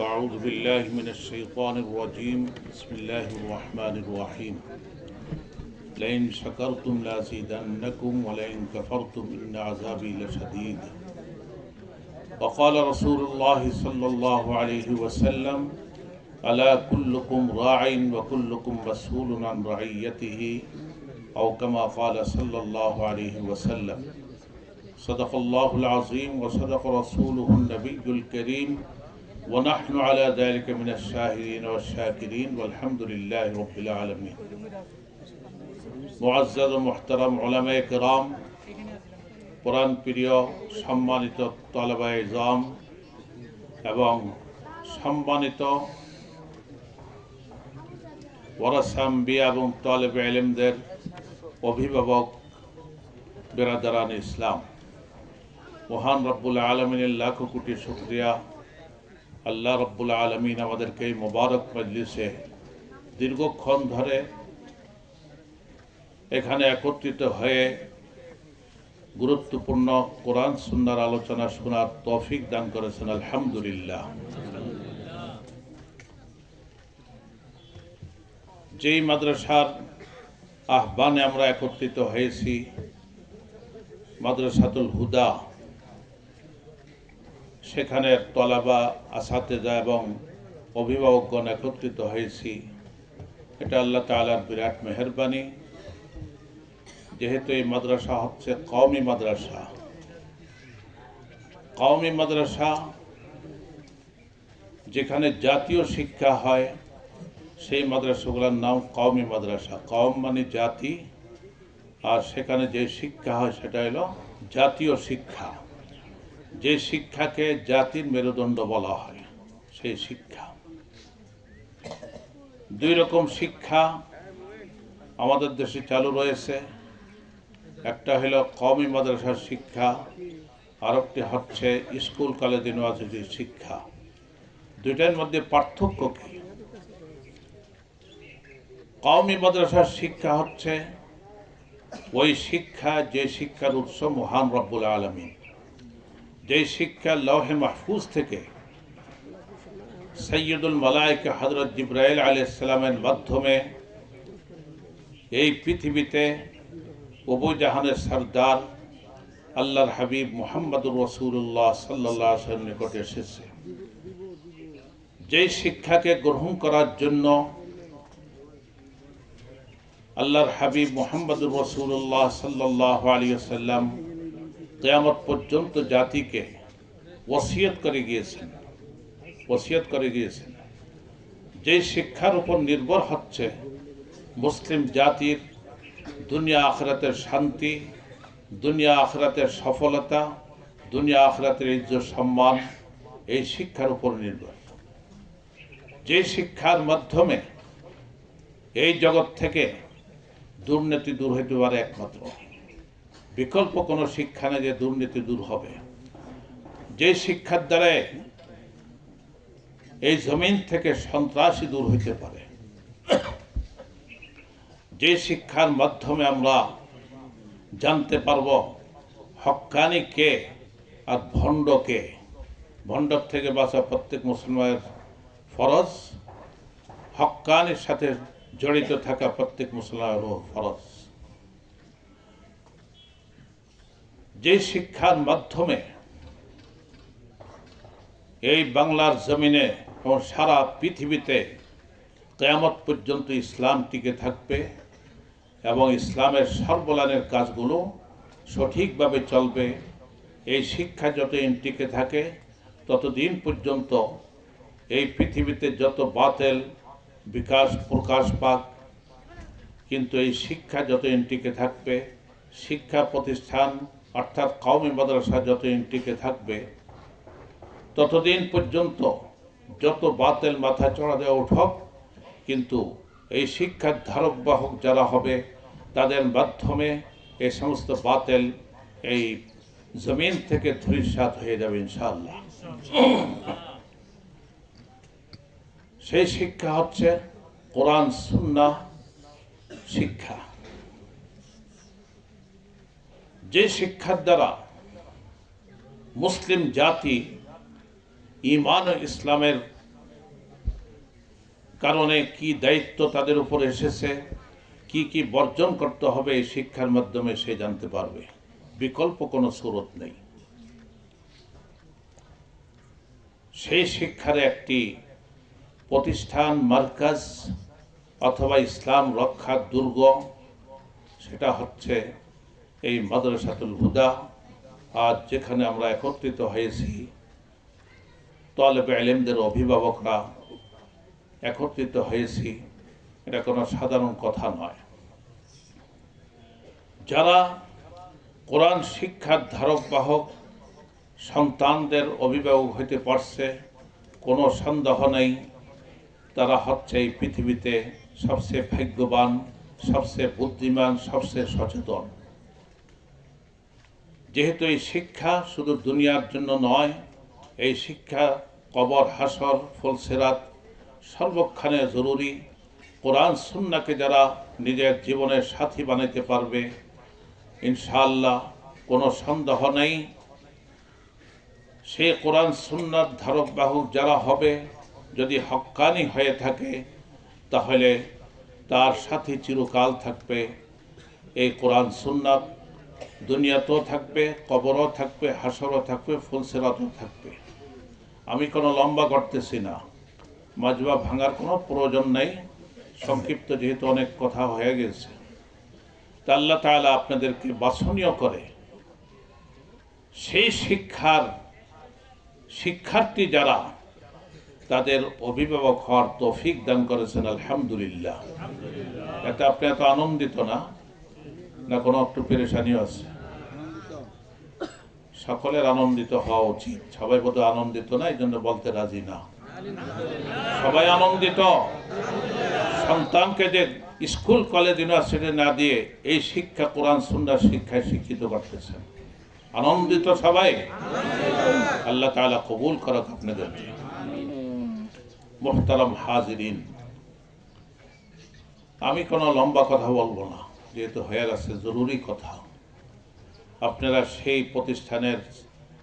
أعوذ بالله من الشيطان الرجيم. بسم الله الرحمن الرحيم. لئن شكرتم لأزيدنكم ولئن كفرتم إن عذابي لشديد. وقال رسول الله صلى الله عليه وسلم، ألا كلكم راع وكلكم مسؤول عن رعيته؟ أو كما قال صلى الله عليه وسلم. صدق الله العظيم وصدق رسوله النبي الكريم. ونحن على ذلك من الشاهدين والشاكرين والحمد لله رب العالمين মুআজ্জাদ ও মুহতারাম ওলামায়ে কেরাম কোরআন প্রিয় সম্মানিত তলবায় জাম এবং সম্মানিত ওয়ারাসাম্বিয়া এবং তলেব এলেমদের অভিভাবক বেরাদারান ইসলাম মহান রব্বুল আলমিনের লাখো কোটি শুক্রিয়া আল্লাহ রব্বুল আলমিন আমাদেরকে এই মোবারক মজলিসে দীর্ঘক্ষণ ধরে এখানে একত্রিত হয়ে গুরুত্বপূর্ণ কোরআন সুন্নার আলোচনা শোনার তৌফিক দান করেছেন, আলহামদুলিল্লাহ। যেই মাদ্রাসার আহ্বানে আমরা একত্রিত হয়েছি, মাদ্রাসাতুল হুদা সেখানে তলাবা, আসাতেজা এবং অভিভাবকগণ একত্রিত হয়েছি। এটা আল্লাহ তালার বিরাট মেহরবানি। যেহেতু এই মাদ্রাসা হচ্ছে কওমি মাদ্রাসা। কওমি মাদ্রাসা যেখানে জাতীয় শিক্ষা হয়, সেই মাদ্রাসাগুলোর নাম কওমি মাদ্রাসা। কম মানে জাতি, আর সেখানে যে শিক্ষা হয়, সেটা হলো জাতীয় শিক্ষা। যে শিক্ষাকে জাতির মেরুদণ্ড বলা হয়, সেই শিক্ষা। দুই রকম শিক্ষা আমাদের দেশে চালু রয়েছে। একটা হলো কওমি মাদ্রাসার শিক্ষা, আরেকটি হচ্ছে স্কুল, কলেজ, ইউনিভার্সিটির শিক্ষা। দুইটার মধ্যে পার্থক্য কি? কওমি মাদ্রাসার শিক্ষা হচ্ছে, ওই শিক্ষা যে শিক্ষার উৎস মহান রব্বুল আলমী যে শিক্ষা লৌহে মাহফুজ থেকে সৈয়দুল মালাইকে হজরত জিব্রাইল আলাইসালামের মাধ্যমে এই পৃথিবীতে জাহানের সর্দার আল্লাহর হাবিব মোহাম্মদুর রসুল্লাহ সাল্লাহ নিকটে এসেছে। যেই শিক্ষাকে গ্রহণ করার জন্য আল্লাহর হাবিব মোহাম্মদুর রসুল্লাহ সাল্লাহ আলিয়াল্লাম কেয়ামত পর্যন্ত জাতিকে ওসিয়ত করে গিয়েছেন। ওসিয়ত করে গিয়েছেন। যে শিক্ষার উপর নির্ভর হচ্ছে মুসলিম জাতির দুনিয়া আখরাতের শান্তি, দুনিয়া আখরাতের সফলতা, দুনিয়া আখরাতের ইজ্জত, সম্মান, এই শিক্ষার উপর নির্ভর। যে শিক্ষার মাধ্যমে এই জগৎ থেকে দুর্নীতি দূর হইতে পারে একমাত্র। বিকল্প কোনো শিক্ষা নেই যে দুর্নীতি দূর হবে। যে শিক্ষার দ্বারায় এই জমিন থেকে সন্ত্রাসী দূর হইতে পারে। যে শিক্ষার মাধ্যমে আমরা জানতে পারব হকানি কে আর ভণ্ড কে। ভণ্ডর থেকে বাঁচা প্রত্যেক মুসলমানের ফরজ। হকানির সাথে জড়িত থাকা প্রত্যেক মুসলমানেরও ফরজ। যে শিক্ষার মাধ্যমে এই বাংলার জমিনে এবং সারা পৃথিবীতে কেয়ামত পর্যন্ত ইসলাম টিকে থাকবে এবং ইসলামের সর্বলানের কাজগুলো সঠিকভাবে চলবে, এই শিক্ষা যতদিন টিকে থাকে, ততদিন পর্যন্ত এই পৃথিবীতে যত বাতেল, বিকাশ, প্রকাশ পাক, কিন্তু এই শিক্ষা যতদিন টিকে থাকবে, শিক্ষা প্রতিষ্ঠান অর্থাৎ কওমি মাদ্রাসা যতদিন টিকে থাকবে, ততদিন পর্যন্ত যত বাতেল মাথা চড়া দেওয়া উঠক কিন্তু এই শিক্ষার ধারক বাহক যারা হবে, তাদের মাধ্যমে এই সমস্ত বাতেল এই জমিন থেকে ধূলিসাৎ হয়ে যাবে ইনশাআল্লাহ। সেই শিক্ষা হচ্ছে কোরআন সুন্না শিক্ষা। যে শিক্ষার দ্বারা মুসলিম জাতি ইমান ও ইসলামের কারণে কি দায়িত্ব তাদের উপর এসেছে, কি কি বর্জন করতে হবে এই শিক্ষার মাধ্যমে সে জানতে পারবে। বিকল্প কোনো স্রোত নেই। সেই শিক্ষার একটি প্রতিষ্ঠান, মার্কাজ অথবা ইসলাম রক্ষার দুর্গ, সেটা হচ্ছে এই মাদ্রাসাতুল হুদা আজ যেখানে আমরা একত্রিত হয়েছি তলেবে আলেমদের অভিভাবকরা একত্রিত হয়েছি, এটা কোনো সাধারণ কথা নয়। যারা কোরআন শিক্ষার ধারক বাহক সন্তানদের অভিভাবক হইতে পারছে, কোনো সন্দেহ নেই, তারা হচ্ছে এই পৃথিবীতে সবচেয়ে ভাগ্যবান, সবচেয়ে বুদ্ধিমান, সবচেয়ে সচেতন। যেহেতু এই শিক্ষা শুধু দুনিয়ার জন্য নয়, এই শিক্ষা, কবর, হাসর ফলসেরাত সর্বক্ষণে জরুরি। কোরআন, সুন্নাকে যারা নিজের জীবনের সাথী বানাইতে পারবে, ইনশাআল্লাহ কোনো সন্দেহ নেই। সে কোরআন, সুন্নার ধারক বাহক যারা হবে, যদি হক্কানি হয়ে থাকে, তাহলে তার সাথে চিরকাল থাকবে এই কোরআন, সুন্নাত। দুনিয়াতেও থাকবে, কবরও থাকবে, হাসরও থাকবে ফুলসেরাতও থাকবে। আমি কোনো লম্বা করতেছি না। মাজবা ভাঙার কোনো প্রয়োজন নেই। সংক্ষিপ্ত যেহেতু অনেক কথা হয়ে গেছে। তা আল্লাহ তাআলা আপনাদেরকে বাছনীয় করে। সেই শিক্ষার, শিক্ষার্থী যারা, তাদের অভিভাবক হওয়ার তৌফিক দান করেছেন, আলহামদুলিল্লাহ। এতে আপনি এত আনন্দিত না। না কোনো একটু পেরেশানিও আছে? সকলের আনন্দিত হওয়া উচিত। সবাই বোধ আনন্দিত না, এই জন্য বলতে রাজি না। সবাই আনন্দিত। সন্তানকে যে স্কুল, কলেজ, ইউনিভার্সিটি না দিয়ে এই শিক্ষা, কোরআন সুন্দর শিক্ষায় শিক্ষিত করতেছেন। আনন্দিত সবাই। আল্লাহ তাআলা কবুল করক আপনাদের। মোহতারাম হাজিরিন। আমি কোনো লম্বা কথা বলব না। যেহেতু হয়ে গেছে, জরুরি কথা। আপনারা সেই প্রতিষ্ঠানের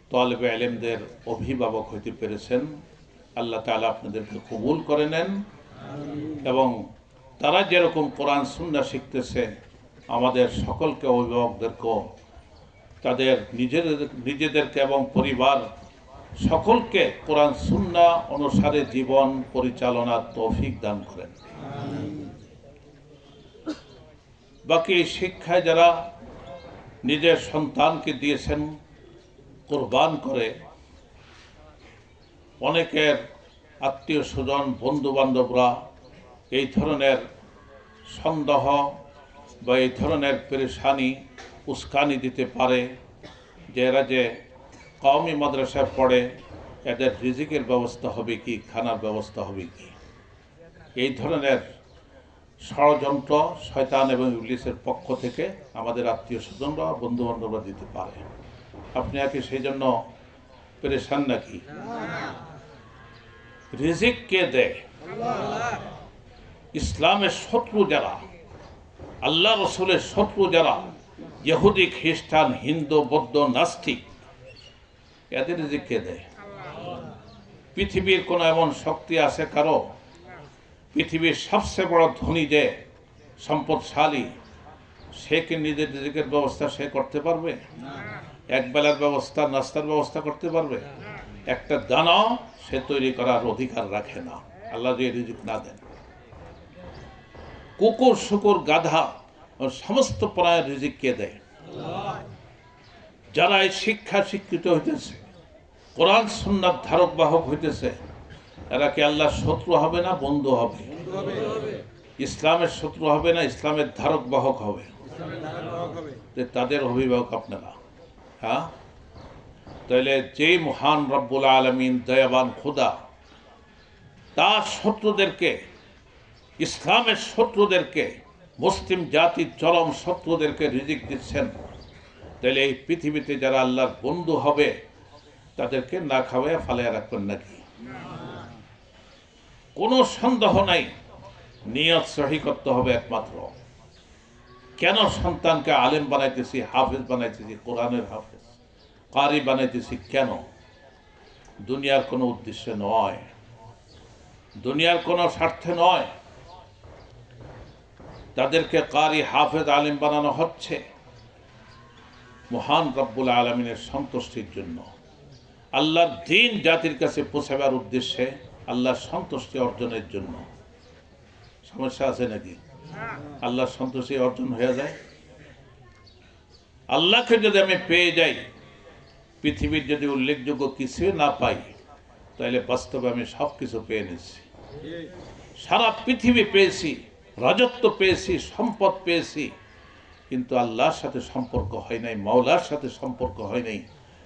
তলবে আলেমদের অভিভাবক হইতে পেরেছেন। আল্লাহ তাআলা আপনাদেরকে কবুল করে নেন। এবং তারা যেরকম কোরআন, সুন্না শিখতেছে, আমাদের সকলকে অভিভাবকদেরকেও, তাদের নিজেদের নিজেদেরকে এবং পরিবার সকলকে কোরআন, সুন্না অনুসারে জীবন পরিচালনার তৌফিক দান করেন। বাকি এই শিক্ষায় যারা নিজের সন্তানকে দিয়েছেন, কোরবান করে, অনেকের আত্মীয় স্বজন বন্ধু বান্ধবরা এই ধরনের সন্দেহ বা এই ধরনের পেরেশানি, উস্কানি দিতে পারে, যে এরা যে কওমি মাদ্রাসায় পড়ে, এদের রিজিকের ব্যবস্থা হবে কি, খানার ব্যবস্থা হবে কি? এই ধরনের ষড়যন্ত্র শয়তান এবং ইংলিশের পক্ষ থেকে আমাদের আত্মীয় স্বজনরা বন্ধু বান্ধবরা দিতে পারে। আপনি আগে সেই জন্য পেরেশান নাকি? রিজিক কে দেয়? ইসলামের শত্রু যারা, আল্লাহ রসুলের শত্রু যারা, ইহুদি, খ্রিস্টান, হিন্দু, বৌদ্ধ, নাস্তিক, এদের রিজিক কে দেয়? পৃথিবীর কোনো এমন শক্তি আছে কারও? পৃথিবীর সবচেয়ে বড় ধনী যে সম্পদশালী, সে কি নিজের রিজিকের ব্যবস্থা সে করতে পারবে? এক বেলার ব্যবস্থা, নাস্তার ব্যবস্থা করতে পারবে? একটা দানা সে তৈরি করার অধিকার রাখে না। আল্লাহ যে রিজিক না দেন। কুকুর, শুকুর, গাধা সমস্ত প্রায় রিজিক কে দেয়? যারা এই শিক্ষা শিক্ষিত হইতেছে, কোরআন সুন্নার ধারক বাহক হইতেছে এরা কি আল্লাহর শত্রু হবে না, বন্ধু হবে। ইসলামের শত্রু হবে না, ইসলামের ধারক বাহক হবে। যে তাদের অভিভাবক আপনারা। হ্যাঁ? তাহলে যেই মহান রব্বুল আলমিন, দয়াবান খুদা, তার শত্রুদেরকে, ইসলামের শত্রুদেরকে, মুসলিম জাতির চরম শত্রুদেরকে রিজিক দিচ্ছেন তাহলে এই পৃথিবীতে যারা আল্লাহর বন্ধু হবে, তাদেরকে না খাওয়ায় ফালিয়ে রাখবেন নাকি? কোনো সন্দেহ নাই। নিয়ত সহি করতে হবে একমাত্র। কেন সন্তানকে আলেম বানাইতেছি, হাফেজ বানাইতেছি, কোরআনের হাফেজ? কারি বানাইতেছি কেন? দুনিয়ার কোনো উদ্দেশ্যে নয়। দুনিয়ার কোনো স্বার্থে নয়। তাদেরকে কারি হাফেজ আলিম বানানো হচ্ছে। মহান রব্বুল আলমিনের সন্তুষ্টির জন্য। আল্লাহর দিন জাতির কাছে পৌঁছাবার উদ্দেশ্যে আল্লাহর সন্তুষ্টি অর্জনের জন্য। সমস্যা আছে নাকি? আল্লাহর সন্তুষ্টি অর্জন হয়ে যায়। আল্লাহকে যদি আমি পেয়ে যাই, পৃথিবীর যদি উল্লেখযোগ্য কিছু না পাই, তাহলে বাস্তবে আমি সব কিছু পেয়ে নিচ্ছি। সারা পৃথিবী পেয়েছি, রাজত্ব পেয়েছি, সম্পদ পেয়েছি, কিন্তু আল্লাহর সাথে সম্পর্ক হয় নাই, মাওলার সাথে সম্পর্ক হয় নাই,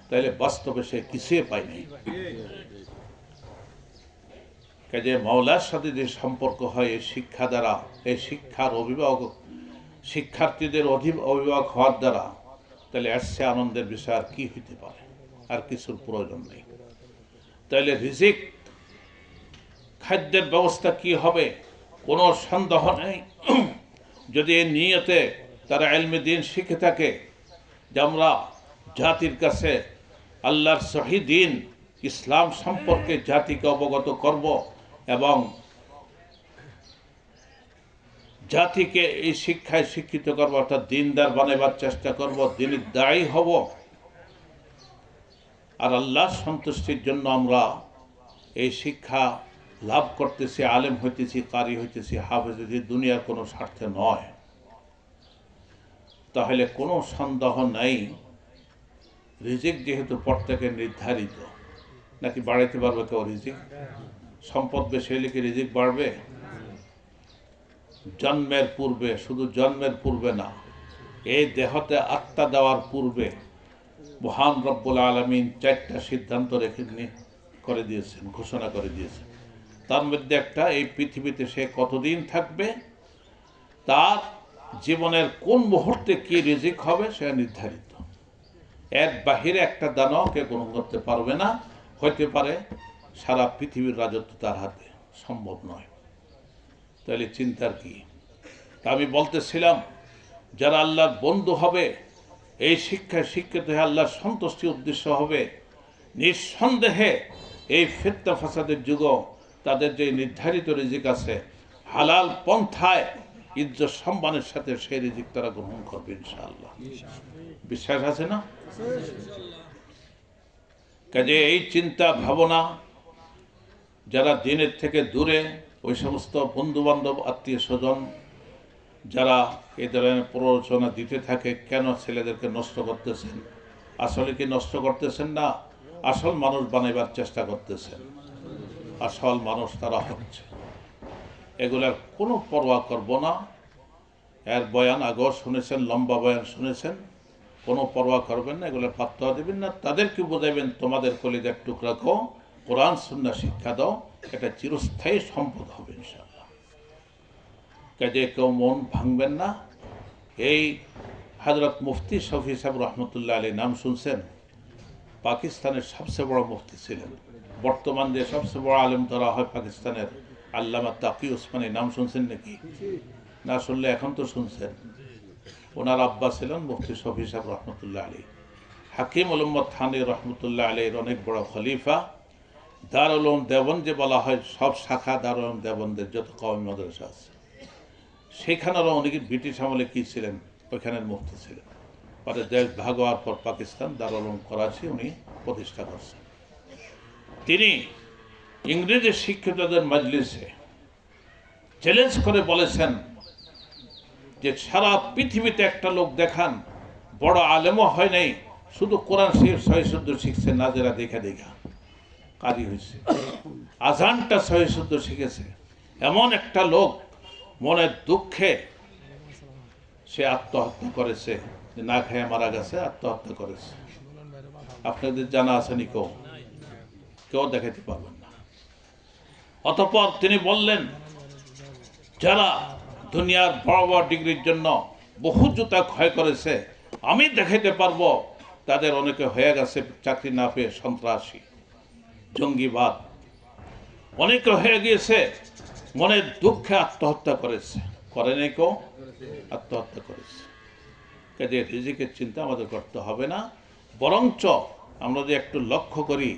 তাহলে বাস্তবে সে কিছুই পায় নাই। কাজে মাওলার সাথে যে সম্পর্ক হয়, এই শিক্ষা দ্বারা, এই শিক্ষার অভিভাবক, শিক্ষার্থীদের অভিভাবক হওয়ার দ্বারা, তাহলে আসছে আনন্দের বিষয় আর কি হইতে পারে? আর কিছুর প্রয়োজন নেই। তাহলে রিজিক, খাদ্যের ব্যবস্থা কি হবে? কোনো সন্দেহ নেই। যদি এই নিয়তে তারা এলমে দিন শিখে থাকে, যে আমরা জাতির কাছে আল্লাহর সহি দিন, ইসলাম সম্পর্কে জাতিকে অবগত করব এবং জাতিকে এই শিক্ষায় শিক্ষিত করব, অর্থাৎ দিনদার বানাবার চেষ্টা করব দিনের দায়ী হব, আর আল্লাহর সন্তুষ্টির জন্য আমরা এই শিক্ষা লাভ করতেছি, আলেম হইতেছি, কারি হইতেছি, হাফেজ দুনিয়ার কোনো স্বার্থে নয়। তাহলে কোনো সন্দেহ নাই, রিজিক যেহেতু প্রত্যেকের নির্ধারিত। নাকি বাড়াইতে পারবে কেউ রিজিক? সম্পদ বেশি হলে কি রিজিক বাড়বে? জন্মের পূর্বে, শুধু জন্মের পূর্বে না, এই দেহতে আত্মা দেওয়ার পূর্বে মহান রব্বুল আলমিন চারটা সিদ্ধান্ত রেখে করে দিয়েছেন, ঘোষণা করে দিয়েছেন। তার মধ্যে একটা, এই পৃথিবীতে সে কতদিন থাকবে? তার জীবনের কোন মুহূর্তে কি রিজিক হবে সেটা নির্ধারিত। এর বাহিরে একটা দানাও কে গ্রহণ করতে পারবে না, হইতে পারে সারা পৃথিবীর রাজত্ব তার হাতে সম্ভব নয়। তাহলে চিন্তার কি? তা আমি বলতেছিলাম, যারা আল্লাহর বন্ধু হবে, এই শিক্ষায় শিক্ষিত হয়ে আল্লাহর সন্তুষ্টি উদ্দেশ্য হবে, নিঃসন্দেহে এই ফেত্তা ফাসাদের যুগ তাদের যে নির্ধারিত রিজিক আছে, হালাল পন্থায় ইজ্জত সম্মানের সাথে সেই রিজিক তারা গ্রহণ করবে ইনশাআল্লাহ। বিশ্বাস আছে না? কাজে এই চিন্তা, ভাবনা যারা দিনের থেকে দূরে, ওই সমস্ত বন্ধু বান্ধব আত্মীয় স্বজন, যারা এই ধরনের প্ররোচনা দিতে থাকে, কেন ছেলেদেরকে নষ্ট করতেছেন? আসলে কি নষ্ট করতেছেন না? আসল মানুষ বানাইবার চেষ্টা করতেছেন। আসল মানুষ তারা হচ্ছে। এগুলার কোনো পরোয়া করব না। এর বয়ান আগেও শুনেছেন, লম্বা বয়ান শুনেছেন। কোনো পরোয়া করবেন না এগুলোর পাত্তা দেবেন না। তাদেরকে বোঝাবেন তোমাদের কলিজার টুকরা কো কোরআন সুন্না শিক্ষা দাও, এটা চিরস্থায়ী সম্পদ হবে ইনশাআল্লাহ। কাজে কেউ মন ভাঙবেন না। এই হজরত মুফতি শফি সাহেব রহমতুল্লাহ আলী নাম শুনছেন? পাকিস্তানের সবচেয়ে বড় মুফতি ছিলেন। বর্তমান যে সবচেয়ে বড় আলেম ধরা হয় পাকিস্তানের আল্লামা তাকি ওসমানী নাম শুনছেন নাকি? না শুনলে এখন তো শুনছেন। ওনার আব্বা ছিলেন মুফতি শফি সাহেব রহমতুল্লাহ আলী। হাকিম উলম্মদ থানি রহমতুল্লাহ আলীর অনেক বড় খলিফা। দারুল দেবন যে বলা হয়, সব শাখা দারুল দেবনদের যত কওমি মাদ্রাসা আছে। সেখানেরও অনেকে ব্রিটিশ আমলে কি ছিলেন? ওইখানের মুফতি ছিলেন। পরে দেশ ভাগ হওয়ার পর পাকিস্তান দারুল উলুম করাচি উনি প্রতিষ্ঠা করছেন। তিনি ইংরেজি শিক্ষিতদের মজলিসে চ্যালেঞ্জ করে বলেছেন যে সারা পৃথিবীতে একটা লোক দেখান, বড় আলেমও হয় নাই, শুধু কোরআন শরীফ ছয় শুদ্ধ শিখছে, নাজেরা দেখা দেখা। কারি হয়েছে। আজানটা ছয় শুদ্ধ শিখেছে। এমন একটা লোক মনের দুঃখে সে আত্মহত্যা করেছে না খেয়ে মারা গেছে, আত্মহত্যা করেছে। আপনাদের জানা আসেনি কেউ? কেউ দেখাতে পারবেন না। অতপর তিনি বললেন, যারা দুনিয়ার বড় বড় ডিগ্রির জন্য বহু জুতা ক্ষয় করেছে, আমি দেখাইতে পারব, তাদের অনেকে হয়ে গেছে চাকরি না পেয়ে সন্ত্রাসী। জঙ্গিবাদ। অনেকে হয়ে গিয়েছে, মনের দুঃখে আত্মহত্যা করেছে। করে নাই কেউ? আত্মহত্যা করেছে। কাজে রিজিকের চিন্তা আমাদের করতে হবে না। বরঞ্চ আমরা যদি একটু লক্ষ্য করি,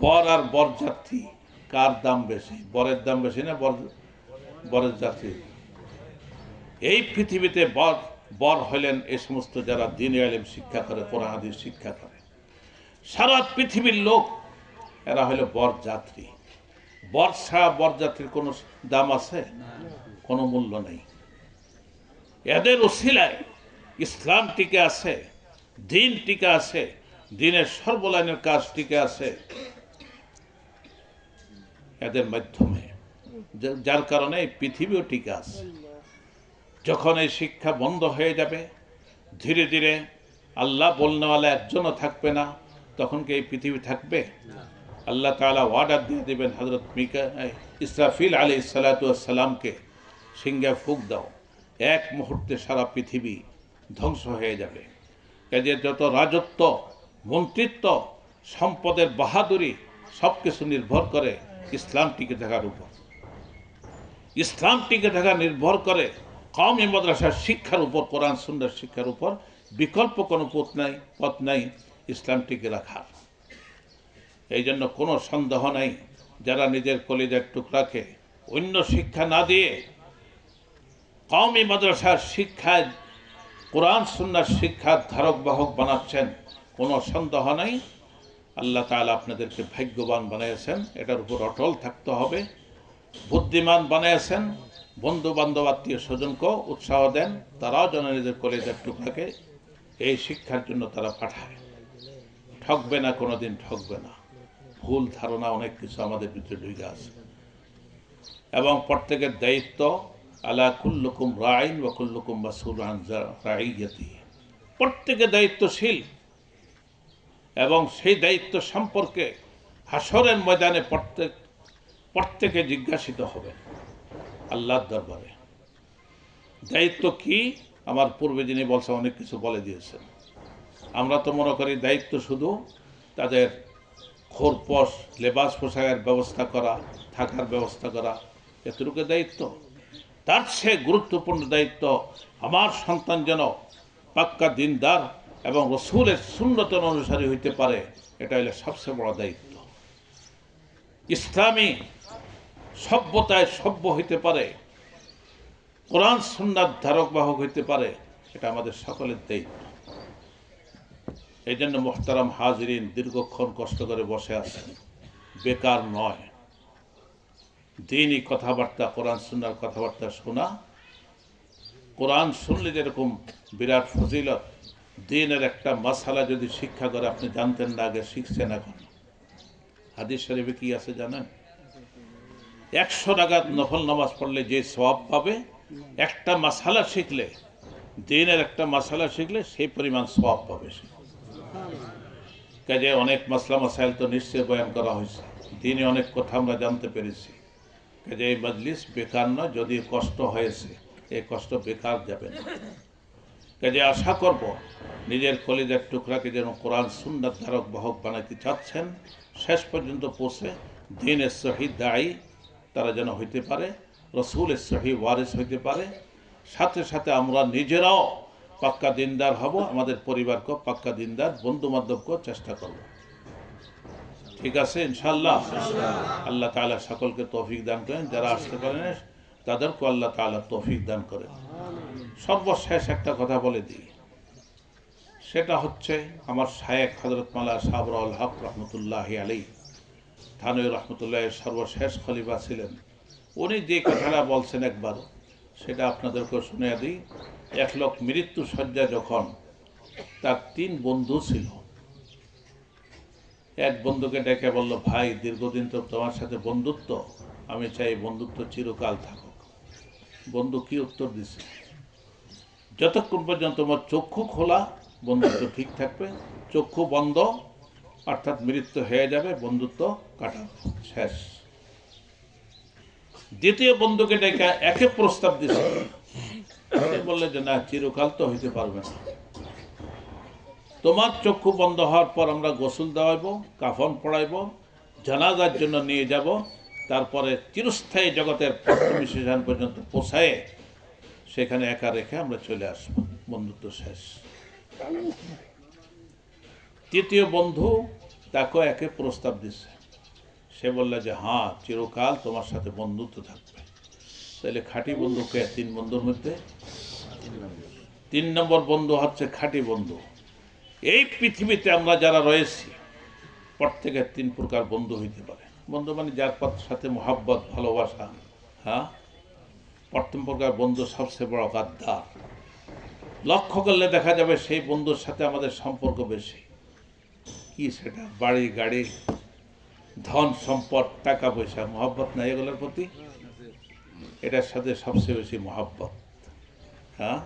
বর আর বরযাত্রী কার দাম বেশি? বরের দাম বেশি না বর, বরের যাত্রী? এই পৃথিবীতে বর বর হলেন এই সমস্ত যারা দিন আলিম শিক্ষা করে, কোরআন শিক্ষা করে। সারা পৃথিবীর লোক, এরা হলো বরযাত্রী। বর ছাড়া বরযাত্রীর কোনো দাম আছে? কোনো মূল্য নেই। এদের ওসিলায় ইসলাম টিকে আছে, দিন টিকে আছে, দিনের সর্বলাইনের কাজ টিকে আছে। এদের মাধ্যমে যার কারণে পৃথিবীও টিকে আছে। যখন এই শিক্ষা বন্ধ হয়ে যাবে, ধীরে ধীরে আল্লাহ বলনেওয়ালা একজনও থাকবে না। তখন কি এই পৃথিবী থাকবে? আল্লাহ তাআলা ওয়ার্ডার দিয়ে দেবেন হজরত মিকা ইসরাফিল আলী সালাতামকে সিংহা ফুক দাও। এক মুহূর্তে সারা পৃথিবী ধ্বংস হয়ে যাবে। কাজে যত রাজত্ব, মন্ত্রিত্ব, সম্পদের বাহাদুরি সব কিছু নির্ভর করে ইসলাম টিকে থাকার উপর। ইসলাম টিকে থাকা নির্ভর করে কওমি মাদ্রাসার শিক্ষার উপর, কোরআন সুন্দর শিক্ষার উপর বিকল্প কোনো পথ নাই পথ নাই। ইসলাম টিকে রাখার। এই জন্য কোনো সন্দেহ নাই যারা নিজের কলিজার টুকরাকে অন্য শিক্ষা না দিয়ে কওমি মাদ্রাসার শিক্ষায়, কোরআন, সুন্নার শিক্ষার ধারক বাহক বানাচ্ছেন, কোনো সন্দেহ নাই। আল্লাহ তাআলা আপনাদেরকে ভাগ্যবান বানিয়েছেন, এটার উপর অটল থাকতে হবে। বুদ্ধিমান বানিয়েছেন বন্ধু বান্ধব আত্মীয় স্বজনকেও উৎসাহ দেন, তারাও যেন নিজের কলেজের টুকরাকে এই শিক্ষার জন্য তারা পাঠায়। ঠকবে না, কোনোদিন ঠকবে না। ভুল ধারণা অনেক কিছু আমাদের ভিতরে ঢুকে আছে। এবং প্রত্যেকের দায়িত্ব, আলা কুল্লুকুম রাইন বা কুল্লুকুম আন রাইয়াতি। প্রত্যেকে দায়িত্বশীল। এবং সেই দায়িত্ব সম্পর্কে হাসরের ময়দানে প্রত্যেক, প্রত্যেকে জিজ্ঞাসিত হবে আল্লাহর দরবারে। দায়িত্ব কি? আমার পূর্বে যিনি বলছে, অনেক কিছু বলে দিয়েছেন। আমরা তো মনে করি দায়িত্ব শুধু তাদের খোরপোশ লেবাস পোশাকের ব্যবস্থা করা, থাকার ব্যবস্থা করা, এতটুকু দায়িত্ব। তার সে গুরুত্বপূর্ণ দায়িত্ব আমার সন্তান যেন পাক্কা দিনদার এবং রসুলের শূন্যতন অনুসারী হইতে পারে, এটা হলো সবচেয়ে বড় দায়িত্ব। ইসলামী সভ্যতায় সভ্য হইতে পারে, কোরআন সুন্নার ধারক বাহক হইতে পারে, এটা আমাদের সকলের দায়িত্ব। এই জন্য মোহতারাম হাজরিন দীর্ঘক্ষণ কষ্ট করে বসে আছেন। বেকার নয়। দিনই কথাবার্তা, কোরআন, সুন্নার কথাবার্তা শোনা। কোরআন শুনলে যেরকম বিরাট ফজিলত, দিনের একটা মাসালা যদি শিক্ষা করে আপনি জানতেন না, আগে শিখছেন এখন। হাদিস শরীফে কি আছে জানেন? একশো টাকাত নফল নামাজ পড়লে যে সওয়াব পাবে, একটা মাসালা শিখলে, দিনের একটা মাসালা শিখলে সেই পরিমাণ সওয়াব পাবে সে। কাজে অনেক মাসলা মাসাইল তো নিশ্চয় বয়ান করা হয়েছে। দিনে অনেক কথা আমরা জানতে পেরেছি। কাজে এই মজলিস বেকার নয়, যদি কষ্ট হয়েছে, এই কষ্ট বেকার যাবে না। কাজে আশা করব নিজের কলিজার টুকরাকে যেন কোরআন সুন্দর ধারক বাহক বানাইতে চাচ্ছেন, শেষ পর্যন্ত পৌঁছে দিনের শহীদ দায়ী তারা যেন হইতে পারে, রসুলের সহি ওয়ারিস হইতে পারে। সাথে সাথে আমরা নিজেরাও পাক্কা দিনদার হব, আমাদের পরিবারকে পাক্কা দিনদার বন্ধু বান্ধবকেও চেষ্টা করব। ঠিক আছে ইনশাল্লাহ আল্লাহ তাআলা সকলকে তৌফিক দান করেন, যারা আসতে পারেন তাদেরকে আল্লাহ তাআলা তৌফিক দান করেন সর্বশেষ একটা কথা বলে দিই। সেটা হচ্ছে আমার শায়েক হজরত মালা সাবরুল হক রহমতুল্লাহ আলী থানই রহমতুল্লাহের সর্বশেষ খলিফা ছিলেন। উনি যে কথাটা বলছেন একবার, সেটা আপনাদেরকে শুনে দিই। এক লোক মৃত্যু শয্যা যখন, তার তিন বন্ধু ছিল। এক বন্ধুকে ডেকে বলল, ভাই, দীর্ঘদিন তো তোমার সাথে বন্ধুত্ব, আমি চাই বন্ধুত্ব চিরকাল থাকুক। বন্ধু কি উত্তর দিছে? যতক্ষণ পর্যন্ত তোমার চক্ষু খোলা, বন্ধুত্ব ঠিক থাকবে। চক্ষু বন্ধ, অর্থাৎ মৃত্যু হয়ে যাবে, বন্ধুত্ব কাটা শেষ। দ্বিতীয় বন্ধুকে ডেকে একে প্রস্তাব দিছে বললে যে, না, চিরকাল তো হইতে পারবে না। তোমার চক্ষু বন্ধ হওয়ার পর আমরা গোসল দেওয়াইব, কাফন পড়াইব, জানাজার জন্য নিয়ে যাব, তারপরে চিরস্থায়ী জগতের স্টেশন পর্যন্ত পৌঁছায় সেখানে একা রেখে আমরা চলে আসব। বন্ধুত্ব শেষ। তৃতীয় বন্ধু তাকে একে প্রস্তাব দিচ্ছে সে বললে যে হ্যাঁ চিরকাল তোমার সাথে বন্ধুত্ব থাকবে। তাহলে খাঁটি বন্ধু কে? তিন বন্ধুর মধ্যে? তিন নম্বর বন্ধু হচ্ছে খাঁটি বন্ধু এই পৃথিবীতে আমরা যারা রয়েছি, প্রত্যেকের তিন প্রকার বন্ধু হইতে পারে। বন্ধু মানে যার সাথে মোহাব্বত, ভালোবাসা হ্যাঁ? প্রথম প্রকার বন্ধু সবচেয়ে বড় গাদ্দার। লক্ষ্য করলে দেখা যাবে সেই বন্ধুর সাথে আমাদের সম্পর্ক বেশি। কি সেটা? বাড়ি, গাড়ি, ধন, সম্পদ টাকা পয়সা মহব্বত নাই এগুলোর প্রতি? এটার সাথে সবচেয়ে বেশি মহাব্বত হ্যাঁ?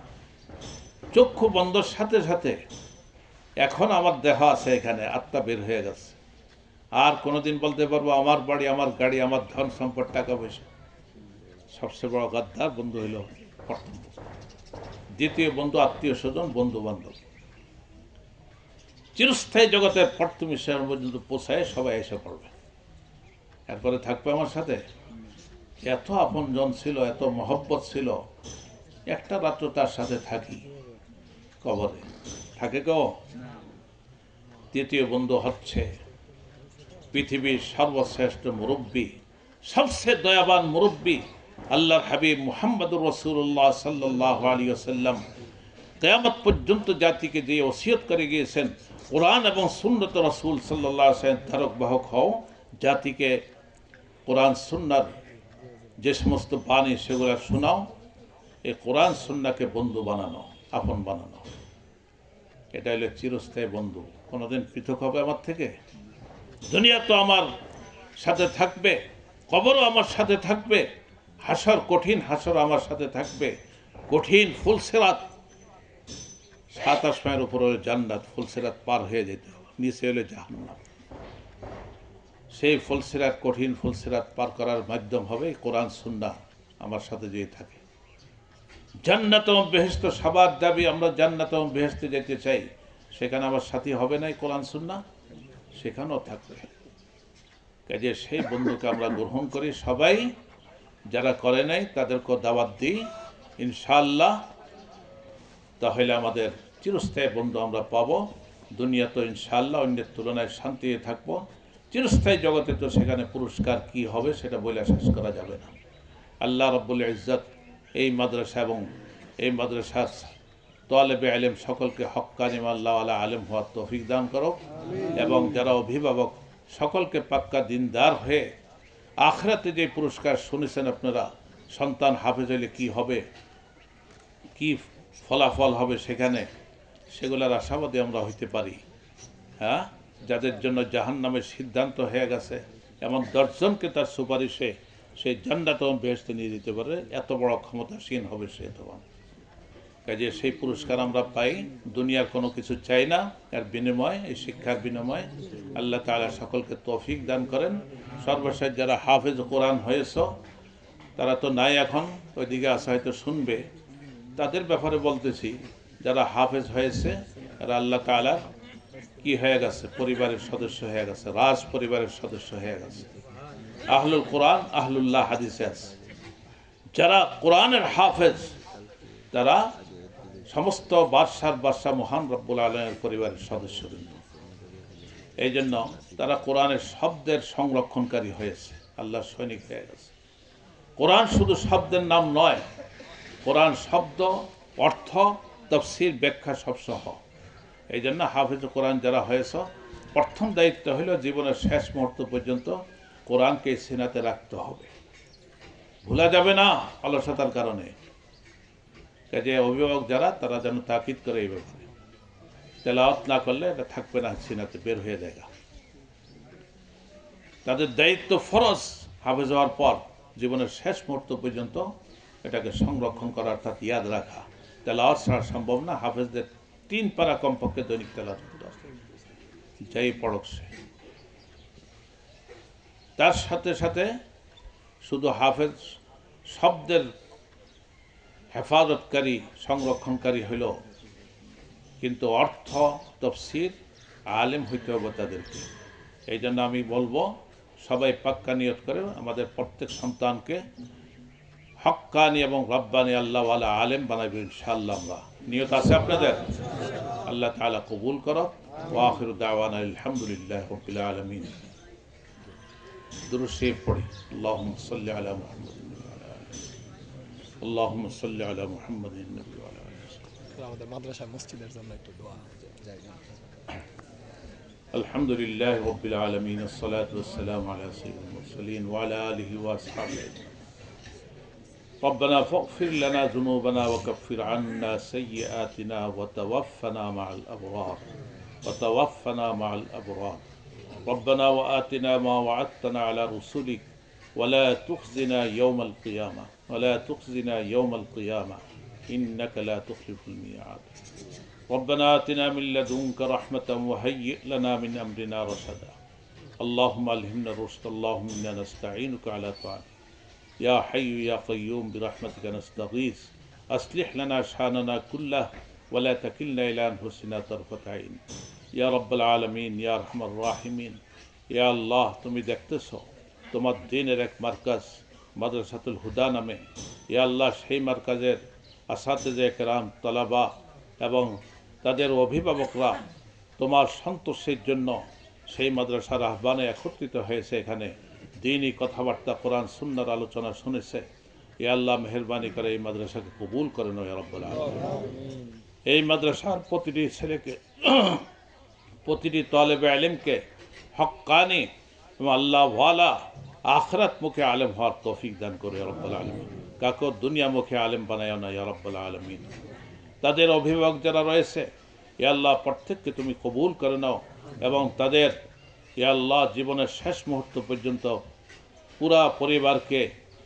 চক্ষু বন্ধর সাথে সাথে। এখন আমার দেহ আছে এখানে, আত্মা বের হয়ে গেছে। আর কোনোদিন বলতে পারব আমার বাড়ি, আমার গাড়ি, আমার ধন সম্পদ, টাকা পয়সা। সবচেয়ে বড় গাদ্দার বন্ধু হইল দ্বিতীয় বন্ধু, আত্মীয় স্বজন, বন্ধু বান্ধব। চিরস্থায়ী জগতের প্রথম ঈশ্বর পর্যন্ত পোষায় সবাই এসে পড়বে। এরপরে থাকবে আমার সাথে? এত আপনজন ছিল, এত মহব্বত ছিল। একটা রাত্র তার সাথে থাকি কবরে। থাকে কেউ? তৃতীয় বন্ধু হচ্ছে পৃথিবীর সর্বশ্রেষ্ঠ মুরব্বী, সবচেয়ে দয়াবান মুরব্বী আল্লাহর হাবিব মুহাম্মদুর রসুল্লাহ সাল্লাহ আলী আসাল্লাম কেয়ামত পর্যন্ত জাতিকে যে ওসিয়ত করে গিয়েছেন, কোরআন এবং সুন্নত রসুল সাল্লাহ ধারক বাহক হও, জাতিকে কোরআন সুন্নার যে সমস্ত বাণী সেগুলো শোনাও, এই কোরআন, সুন্নাকে বন্ধু বানানো, আপন বানানো। এটা হলো চিরস্থায়ী বন্ধু। কোনোদিন পৃথক হবে আমার থেকে? দুনিয়া তো আমার সাথে থাকবে, কবরও আমার সাথে থাকবে, হাসর কঠিন হাসর আমার সাথে থাকবে, কঠিন ফুলসেরাত সাত আসমায়ের উপরে জান্নাত ফুলসেরাত পার হয়ে যেতে হবে, নিচে হলে জাহান্নাম। সেই ফুলসেরাত কঠিন ফুলসেরাত পার করার মাধ্যম হবে কোরআন সুন্না আমার সাথে যেয়ে থাকে। জান্নাতম বেহেস্ত সবার দাবি, আমরা জান্নাতম বেহেস্তে যেতে চাই। সেখানে আমার সাথী হবে নাই কোরআন সুন্না সেখানেও থাকবে। কাজে সেই বন্ধুকে আমরা গ্রহণ করি। সবাই যারা করে নাই তাদেরকে দাওয়াত দিই। ইনশাল্লাহ তাহলে আমাদের চিরস্থায়ী বন্ধু আমরা পাবো। দুনিয়া তো ইনশাল্লাহ অন্যের তুলনায় শান্তিতে থাকব। চিরস্থায়ী জগতে তো সেখানে পুরস্কার কি হবে সেটা বলে শেষ করা যাবে না। আল্লাহ রব্বুল ইজ্জত এই মাদ্রাসা এবং এই মাদ্রাসার তোয়ালেবে আলেম সকলকে হক্কানিম আল্লাহ আলা আলেম হওয়ার তৌফিক দান করো এবং যারা অভিভাবক সকলকে পাক্কা দিনদার হয়ে আখরাতে যে পুরস্কার শুনেছেন আপনারা, সন্তান হাফেজ হলে কী হবে? কি ফলাফল হবে সেখানে? সেগুলোর আশাবাদী আমরা হইতে পারি। হ্যাঁ? যাদের জন্য জাহান নামের সিদ্ধান্ত হয়ে গেছে, এমন দশজনকে তার সুপারিশে সেই জান্নাত বেহেস্তে নিয়ে দিতে পারে। এত বড় ক্ষমতাসীন হবে সে তখন। কাজে সেই পুরস্কার আমরা পাই। দুনিয়ার কোনো কিছু চাই না। এর বিনিময়, এই শিক্ষার বিনিময়। আল্লাহ তালা সকলকে তৌফিক দান করেন। সর্বশেষ যারা হাফেজ কোরআন হয়েছ, তারা তো নাই এখন, ওইদিকে আসা হয়তো শুনবে। তাদের ব্যাপারে বলতেছি, যারা হাফেজ হয়েছে আর আল্লাহ তালার কি হয়ে গেছে? পরিবারের সদস্য হয়ে গেছে, রাজ পরিবারের সদস্য হয়ে গেছে। আহলুল কোরআন, আহলুল্লাহ হাদিসে আছে। যারা কোরআনের হাফেজ, তারা সমস্ত বাদশার বাদশাহ মহান রব্বুল আলমের পরিবারের সদস্যবৃন্দ। এই জন্য তারা কোরআনের শব্দের সংরক্ষণকারী হয়েছে। আল্লাহর সৈনিক হয়ে গেছে। কোরআন শুধু শব্দের নাম নয়, কোরআন শব্দ, অর্থ, তফসির, ব্যাখ্যা সব সহ এই জন্য হাফিজ কোরআন যারা হয়েছ, প্রথম দায়িত্ব হলো জীবনের শেষ মুহূর্ত পর্যন্ত কোরআনকে সিনাতে রাখতে হবে। ভোলা যাবে না অলসতার কারণে। কাজে অভিভাবক যারা, তারা যেন তাকিদ করে এই ব্যাপারে। তেলাওয়াত না করলে এটা থাকবে না, সিনাতে বের হয়ে যায় তাদের দায়িত্ব ফরজ হাফেজ হওয়ার পর জীবনের শেষ মুহূর্ত পর্যন্ত এটাকে সংরক্ষণ করা অর্থাৎ ইয়াদ রাখা। তেলাওয়াত ছাড়া সম্ভব না, হাফেজদের তিন পারা কমপক্ষে দৈনিক তেলাওয়াত যাই পড়ক সে। তার সাথে সাথে শুধু হাফেজ শব্দের হেফাজতকারী, সংরক্ষণকারী হইল কিন্তু অর্থ, তফসির, আলেম হইতে হবে তাদেরকে। এই জন্য আমি বলব, সবাই পাক্কা নিয়ত করে আমাদের প্রত্যেক সন্তানকে হক্কানি এবং রব্বানি আল্লাহ আলা আলেম বানাবে ইনশাআল্লাহ আমরা। নিয়ত আছে আপনাদের আল্লাহ তালা কবুল করো ওয়াখির দাওয়ান আলহামদুলিল্লাহ রবিল আলমিন দুরুশে পড়ি আল্লাহ সাল্লি আলা মুহাম্মদ আল্লাহ সাল্লি আলা মুহাম্মদ আমাদের মাদ্রাসা মসজিদের জন্য একটু দোয়া জায়গা الحمد لله رب العالمين الصلاة والسلام على سيد المرسلين وعلى آله وأصحابه أجمعين. ربنا فاغفر لنا ذنوبنا وكفر عنا سيئاتنا وتوفنا مع الأبرار. وتوفنا مع الأبرار. ربنا وآتنا ما وعدتنا على رسلك. ولا تخزنا يوم القيامة. ولا تخزنا يوم القيامة. إنك لا تخلف الميعاد. ربنا آتنا من لدنك رحمة وهيئ لنا من أمرنا رشدا. اللهم ألهمنا الرشد. اللهم إنا نستعينك على طاعتك. يا حي يا قيوم برحمتك نستغيث أصلح لنا شأننا كله ولا تكلنا إلى أنفسنا طرفة عين يا رب العالمين يا أرحم الراحمين يا الله তুমি দেখতেছো তোমার দিনের এক মার্কাজ মাদ্রাসাতুল হুদা নামে ইয়া আল্লাহ সেই মার্কাজের আসাদে কেরাম তলাবা এবং তাদের অভিভাবকরা তোমার সন্তোষের জন্য সেই মাদ্রাসার আহ্বানে একত্রিত হয়েছে এখানে দিনই কথাবার্তা কোরআন, সুন্নার আলোচনা শুনেছে। এ আল্লাহ মেহরবানি করে এই মাদ্রাসাকে কবুল করে নয় রব্বুল এই মাদ্রাসার প্রতিটি ছেলেকে, প্রতিটি তলেবে আলেমকে হক্কানি এবং আল্লাহ ওয়ালা আখরাত মুখে আলেম হওয়ার তৌফিক দান করে রব্বুল আলমিন। কাকর দুনিয়া মুখে আলেম বানায় না রব্বুল আলমিন। তাদের অভিভাবক যারা রয়েছে, এ আল্লাহ প্রত্যেককে তুমি কবুল করে নাও এবং তাদের আল্লাহ জীবনের শেষ মুহূর্ত পর্যন্ত পুরা পরিবারকে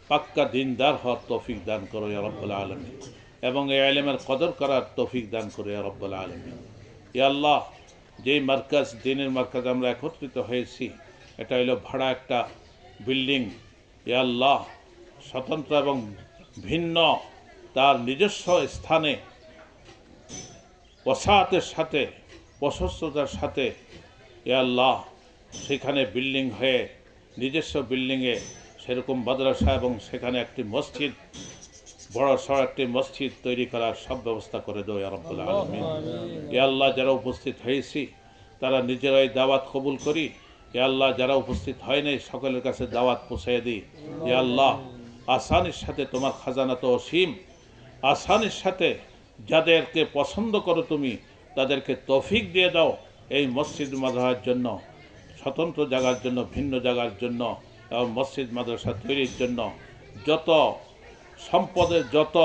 পাক্কা দিনদার হওয়ার তৌফিক দান করো ইয়া রব্বুল আলমিন। এবং এই আলেমের কদর করার তৌফিক দান করো ইয়া রব্বুল আলমিন। ইয়া আল্লাহ, যেই মার্কাজ, দিনের মার্কাজ আমরা একত্রিত হয়েছি, এটা হলো ভাড়া একটা বিল্ডিং। আল্লাহ, স্বতন্ত্র এবং ভিন্ন তার নিজস্ব স্থানে, ওসাতের সাথে প্রশস্ততার সাথে আল্লাহ সেখানে বিল্ডিং হয়ে নিজস্ব বিল্ডিংয়ে সেরকম মাদ্রাসা এবং সেখানে একটি মসজিদ বড় সড় একটি মসজিদ তৈরি করার সব ব্যবস্থা করে দেয় আরব্বুল আলমিন। এ আল্লাহ যারা উপস্থিত হয়েছি তারা নিজেরাই দাওয়াত কবুল করি। এ আল্লাহ যারা উপস্থিত হয় নাই সকলের কাছে দাওয়াত পৌঁছে দিই। এ আল্লাহ আসানির সাথে তোমার খাজানা তো অসীম। আসানির সাথে যাদেরকে পছন্দ করো তুমি তাদেরকে তৌফিক দিয়ে দাও এই মসজিদ মাদ্রাসার জন্য। স্বতন্ত্র জায়গার জন্য, ভিন্ন জায়গার জন্য এবং মসজিদ, মাদ্রাসা তৈরির জন্য যত সম্পদের, যত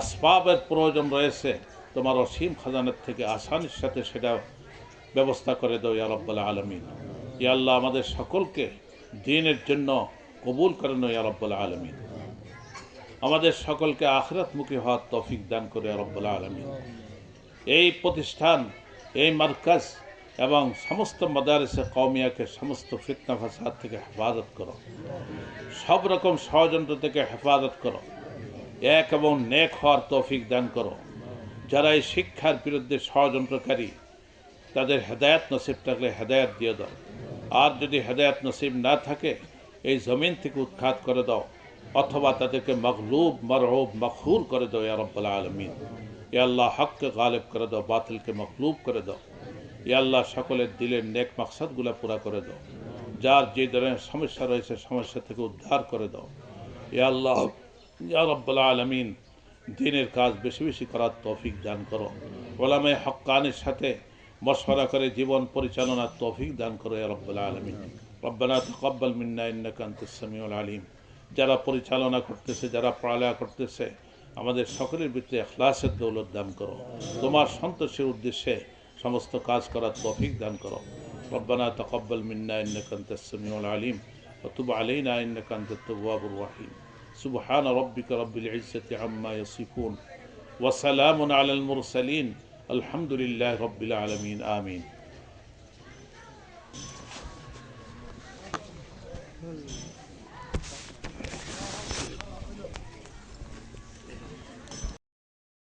আসবাবের প্রয়োজন রয়েছে, তোমার অসীম খাজানের থেকে আসানির সাথে সেটা ব্যবস্থা করে দাও ইয়া রব্বাল আলমিন। ইয়া আল্লাহ আমাদের সকলকে দিনের জন্য কবুল করে নাও ইয়া রব্বাল আলমিন। আমাদের সকলকে আখরাতমুখী হওয়ার তফিক দান করে রব্বুল আলমিন। এই প্রতিষ্ঠান, এই মার্কাজ এবং সমস্ত মাদারিসে কৌমিয়াকে সমস্ত ফিতনা ফাসাদ থেকে হেফাজত করো। সব রকম ষড়যন্ত্র থেকে হেফাজত করো। এক এবং নেক হওয়ার তৌফিক দান করো। যারা এই শিক্ষার বিরুদ্ধে ষড়যন্ত্রকারী, তাদের হেদায়ত নসিব থাকলে হেদায়ত দিয়ে দাও। আর যদি হেদায়ত নসিব না থাকে, এই জমিন থেকে উৎখাত করে দাও, অথবা তাদেরকে মখলুব মরহব মখুর করে দাও, ইয়া রব্বাল আলমিন। এ আল্লাহ হককে গালেব করে দাও, বাতিলকে মখলুব করে দাও। এ আল্লাহ সকলের দিলের নেক মাকসাদগুলো পুরা করে দাও। যার যে ধরনের সমস্যা রয়েছে সমস্যা থেকে উদ্ধার করে দাও। এ আল্লাহ, ইয়া আলমিন, দিনের কাজ বেশি বেশি করার তৌফিক দান করো। ওলামে হক্কানের সাথে মশওয়ারা করে জীবন পরিচালনার তৌফিক দান করো ইয়া রব্বাল আলমিন। রব্বানা তকব্বাল মিন্না ইন্নাকা আনতাস সামিউল আলিম। যারা পরিচালনা করতেছে, যারা পড়ালেখা করতেছে, আমাদের সকলের ভিতরে এখলাসের দৌলত দান করো। তোমার সন্তোষের উদ্দেশ্যে সমস্ত কাজ করার তৌফিক দান করো ربنا تقبل منا انك انت السميع العليم وتب علينا انك انت التواب الرحيم سبحان ربك رب العزه عما يصفون وسلام على المرسلين الحمد لله رب العالمين امين